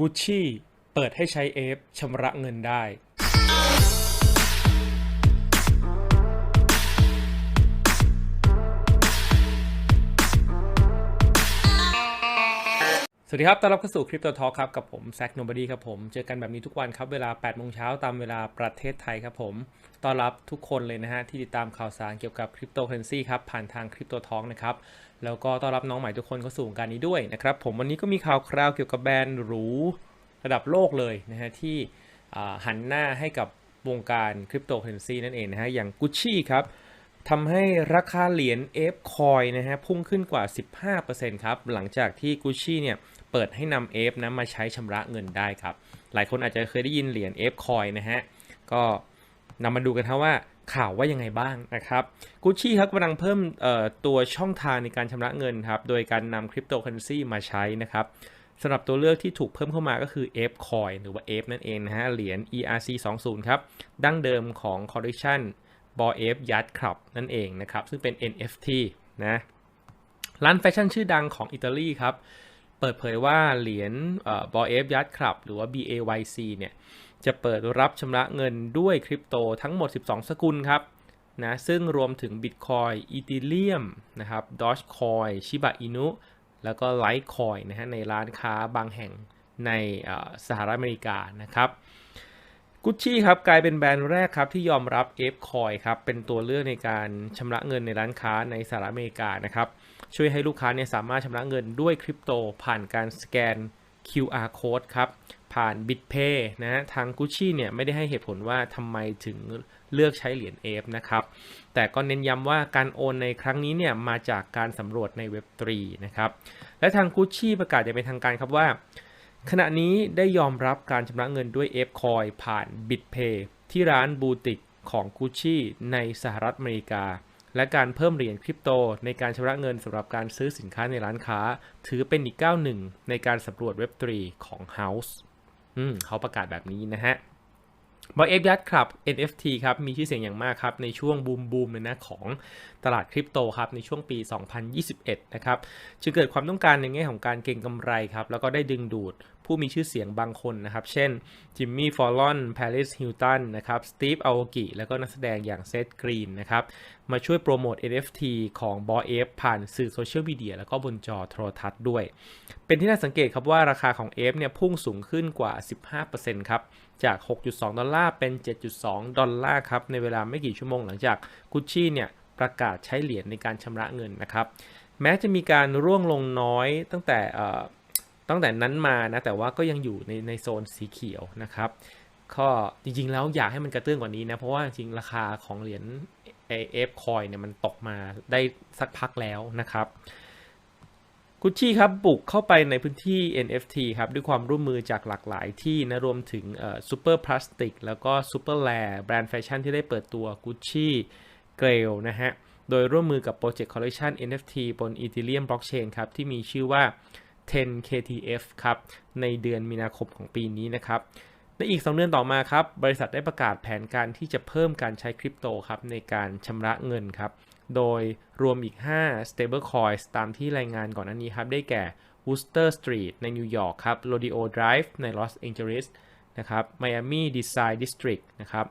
กุชชี่เปิดให้ใช้เอฟชำระเงินได้สวัสดีครับ ต้อนรับเข้าสู่คริปโตทอครับ กับผมแซคโนบดีครับผม เจอกันแบบนี้ทุกวันครับ เวลา8โมงเช้าตามเวลาประเทศไทยครับผม ต้อนรับทุกคนเลยนะฮะ ที่ติดตามข่าวสารเกี่ยวกับคริปโตเคอเรนซีครับ ผ่านทางคริปโตทอนะครับ แล้วก็ต้อนรับน้องใหม่ทุกคนเข้าสู่วงการนี้ด้วยนะครับ ผมวันนี้ก็มีข่าวคราวเกี่ยวกับแบรนด์หรูระดับโลกเลยนะฮะที่หันหน้าให้กับวงการคริปโตเคอเรนซีนั่นเองนะฮะอย่างกุชชี่ครับทำให้ราคาเหรียญ F coin นะฮะพุ่งขึ้นกว่า 15%ครับหลังจากที่ Gucci เนี่ยเปิดให้นำ F นะมาใช้ชำระเงินได้ครับ หลายคนอาจจะเคยได้ยินเหรียญ F coin นะฮะก็นำมาดูกันครับว่า ข่าวว่ายังไงบ้างนะครับ Gucci ครับกำลังเพิ่มตัวช่องทางในการชำระเงินครับ โดยการนำคริปโตเคอเรนซีมาใช้นะครับสำหรับตัวเลือกที่ถูกเพิ่มเข้ามาก็คือ F coin หรือว่า F นั่นเองนะฮะ เหรียญ ERC 20ครับ ดั้งเดิมของ collection บอเอฟยัดคลับนั่นเองนะครับ ซึ่งเป็น NFT นะ ร้านแฟชั่นชื่อดังของอิตาลีครับ เปิดเผยว่าเหรียญบอเอฟยัดคลับหรือว่า BAYC เนี่ยจะเปิดรับชำระเงินด้วยคริปโตทั้งหมด 12 สกุลครับนะซึ่งรวมถึง Bitcoin Ethereum นะครับ Dogecoin Shiba Inu แล้วก็ Litecoin นะฮะในร้านค้าบางแห่งในสหรัฐอเมริกานะครับกุชชี่ครับกลายเป็นแบรนด์แรกครับที่ยอมรับ F coin ครับเป็นตัวเลือกในการชำระเงินในร้านค้าในสหรัฐอเมริกานะครับ ช่วยให้ลูกค้าเนี่ยสามารถชำระเงินด้วยคริปโตผ่านการสแกน QR code ครับผ่าน BitPay นะฮะทางกุชชี่เนี่ยไม่ได้ให้เหตุผลว่าทำไมถึงเลือกใช้เหรียญ F นะครับ แต่ก็เน้นย้ำว่าการโอนในครั้งนี้เนี่ยมาจากการสำรวจในเว็บ3นะครับ และทางกุชชี่ประกาศอย่างเป็นทางการครับว่า ขณะนี้ได้ยอมรับการชำระเงินด้วย F Coin ผ่าน BitPay ที่ร้านบูติกของ Gucci ในสหรัฐอเมริกา และการเพิ่มเหรียญคริปโต ในการชำระเงินสำหรับการซื้อสินค้าในร้านค้า ถือเป็นอีกก้าวหนึ่งในการสำรวจเว็บ3ของ House อืมเขาประกาศแบบนี้นะฮะ บอยเอฟยัดครับ NFT ครับ มีชื่อเสียงอย่างมากครับ ในช่วงบูมบูมเลยนะของตลาดคริปโตครับ ในช่วงปี 2021 นะครับจึงเกิดความต้องการในแง่ของการเก็งกำไรครับ แล้วก็ได้ดึงดูดผู้มีชื่อเสียงบางคนนะครับ เช่น จิมมี่ ฟอลลอนแพริส ฮิลตัน นะครับ สตีฟอัลกิ แล้วก็นักแสดงอย่างเซธ กรีน นะครับ มาช่วยโปรโมท NFT ของบอเอฟผ่านสื่อโซเชียลมีเดียแล้วก็บนจอโทรทัศน์ด้วย เป็นที่น่าสังเกตครับว่าราคาของ F เนี่ยพุ่งสูงขึ้นกว่า 15%ครับ จาก 6.2 ดอลลาร์เป็น 7.2 ดอลลาร์ครับ ในเวลาไม่กี่ชั่วโมงหลังจากกุชชี่เนี่ยประกาศใช้เหรียญในการชำระเงินนะครับ แม้จะมีการร่วงลงน้อยตั้งแต่ตั้งแต่นั้นมานะ แต่ว่าก็ยังอยู่ในในโซนสีเขียวนะครับก็จริงๆแล้วอยากให้มันกระเตื้องกว่านี้นะ เพราะว่าจริงราคาของเหรียญ AF coin เนี่ยมันตกมาได้สักพักแล้วนะครับ กุชชี่ครับบุกเข้าไปในพื้นที่ NFT ครับด้วยความร่วมมือจากหลากหลายที่นะรวมถึงซูเปอร์พลาสติกแล้วก็ซูเปอร์แลแบรนด์แฟชั่นที่ได้เปิดตัวกุชชี่เกรลนะฮะโดยร่วมมือกับโปรเจกต์คอลเล t ชัน NFT บน Ethereum Blockchain ครับที่มีชื่อว่า 10KTF ครับในเดือนมีนาคมของปีนี้นะครับในอีก 2 เดือนต่อมาครับ บริษัทได้ประกาศแผนการที่จะเพิ่มการใช้คริปโตครับในการชำระเงินครับ โดยรวมอีก 5 stablecoins ตามที่รายงานก่อนหน้านี้ครับ ได้แก่ Wooster Street ในนิวยอร์กครับ Rodeo Drive ในลอสแองเจลิสนะครับ Miami Design District นะครับ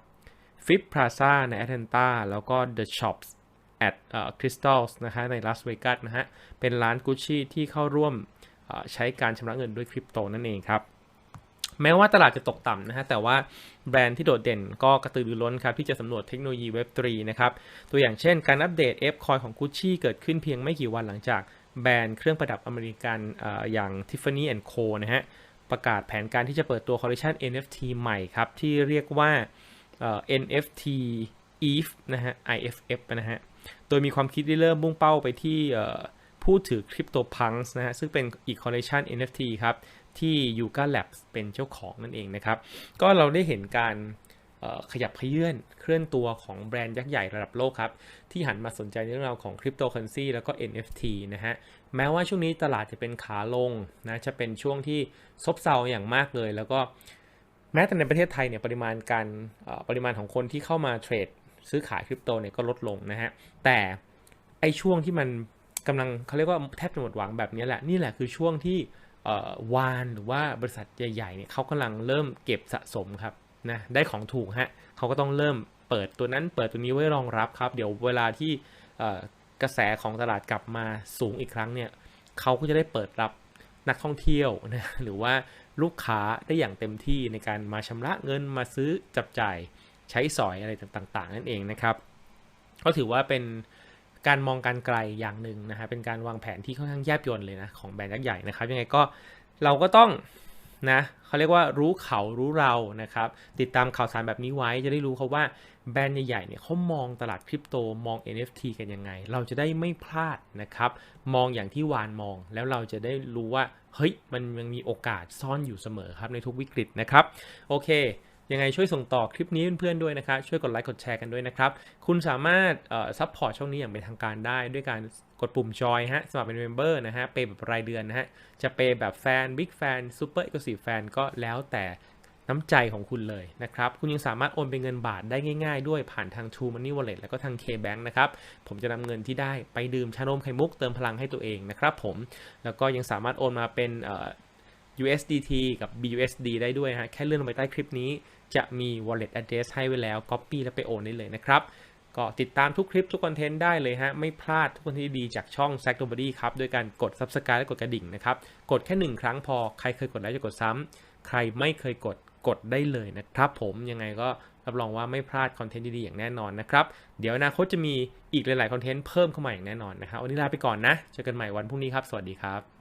Fifth Plaza ในแอตแลนตาแล้วก็ The Shops at เอ่อ Crystals นะฮะในลาสเวกัสนะฮะ เป็นร้านกุชชี่ที่เข้าร่วมใช้การชำระเงินด้วยคริปโตนั่นเองครับ แม้ว่าตลาดจะตกต่ำนะฮะแต่ว่าแบรนด์ที่โดดเด่นก็กระตือรือร้นครับที่จะสำรวจเทคโนโลยีเว็บ3นะครับตัวอย่างเช่นการอัปเดต F Coin ของ Gucci เกิดขึ้นเพียงไม่กี่วันหลังจากแบรนด์เครื่องประดับอเมริกันออย่าง Tiffany Co นะฮะประกาศแผนการที่จะเปิดตัวคอลเล t ชัน NFT ใหม่ครับ ที่เรียกว่า NFT ETH นะฮะ IFF นะฮะ โดยมีความคิดที่เริ่มมุ่งเป้าไปที่ผู้ถือคริปโตพังส์นะฮะ ซึ่งเป็นอีกคอลเล t ชัน NFT ครับ ที่ Yuga Labs เป็นเจ้าของนั่นเองนะครับ ก็เราได้เห็นการขยับขยื่นเคลื่อนตัวของแบรนด์ยักษ์ใหญ่ระดับโลกครับ ที่หันมาสนใจในเรื่องราวของคริปโตเคอเรนซีแล้วก็ NFT นะฮะ แม้ว่าช่วงนี้ตลาดจะเป็นขาลงนะจะเป็นช่วงที่ซบเซาอย่างมากเลย แล้วก็แม้แต่ในประเทศไทยเนี่ยปริมาณการปริมาณของคนที่เข้ามาเทรดซื้อขายคริปโตเนี่ยก็ลดลงนะฮะ แต่ไอช่วงที่มันกำลังเขาเรียกว่าแทบจะหมดหวังแบบนี้แหละนี่แหละคือช่วงที่ วานหรือว่าบริษัทใหญ่ๆเนี่ยเขากำลังเริ่มเก็บสะสมครับนะได้ของถูกฮะเขาก็ต้องเริ่มเปิดตัวนั้นเปิดตัวนี้ไว้รองรับครับ เดี๋ยวเวลาที่กระแสของตลาดกลับมาสูงอีกครั้งเนี่ยเขาก็จะได้เปิดรับนักท่องเที่ยวนะหรือว่าลูกค้าได้อย่างเต็มที่ในการมาชำระเงินมาซื้อจับจ่ายใช้สอยอะไรต่างๆ นั่นเองนะครับ ก็ถือว่าเป็น การมองการไกลอย่างหนึ่งนะฮะเป็นการวางแผนที่ค่อนข้างแยบยลเลยนะของแบรนด์ยักษ์ใหญ่นะครับยังไงก็เราก็ต้องนะเขาเรียกว่ารู้เขารู้เรานะครับ ติดตามข่าวสารแบบนี้ไว้จะได้รู้เขาว่าแบรนด์ใหญ่ๆเนี่ยเขามองตลาดคริปโตมอง NFT กันยังไง เราจะได้ไม่พลาดนะครับ มองอย่างที่วานมองแล้วเราจะได้รู้ว่า เฮ้ย มันยังมีโอกาสซ่อนอยู่เสมอครับในทุกวิกฤตนะครับ โอเค ยังไงช่วยส่งต่อคลิปนี้เพื่อนๆด้วยนะครับช่วยกดไลค์กดแชร์กันด้วยนะครับ คุณสามารถซัพพอร์ตช่องนี้อย่างเป็นทางการได้ด้วยการกดปุ่มจอยฮะสมัครเป็นเมมเบอร์นะฮะเปย์แบบรายเดือนนะฮะจะเปย์แบบแฟนบิ๊กแฟนซูเปอร์เอกซ์คลูซีฟแฟนก็แล้วแต่น้ำใจของคุณเลยนะครับ คุณยังสามารถโอนเป็นเงินบาทได้ง่ายๆ ด้วยผ่านทาง True Money Wallet แล้วก็ทาง K-Bank นะครับ ผมจะนำเงินที่ได้ไปดื่มชานมไข่มุกเติมพลังให้ตัวเองนะครับผม แล้วก็ยังสามารถโอนมาเป็น USDT กับ BUSD ได้ด้วยฮะ แค่เลื่อนลงไปใต้คลิปนี้ จะมี wallet address ให้ไว้แล้ว copy แล้วไปโอนได้เลยนะครับ ก็ติดตามทุกคลิปทุกคอนเทนต์ได้เลยฮะ ไม่พลาดทุกคอนเทนต์ดีจากช่อง s a c n o b o d y ครับโดยการกด subscribe และกดกระดิ่งนะครับ กดแค่1ครั้งพอ ใครเคยกดแล้วจะกดซ้ำ ใครไม่เคยกด กดได้เลยนะครับ ผมยังไงก็รับรองว่าไม่พลาดคอนเทนต์ดีๆอย่างแน่นอนนะครับ เดี๋ยวอนาคตจะมีอีกหลายๆคอนเทนต์เพิ่มเข้ามาอย่างแน่นอนนะครับวันนี้ลาไปก่อนนะ เจอกันใหม่วันพรุ่งนี้ครับ สวัสดีครับ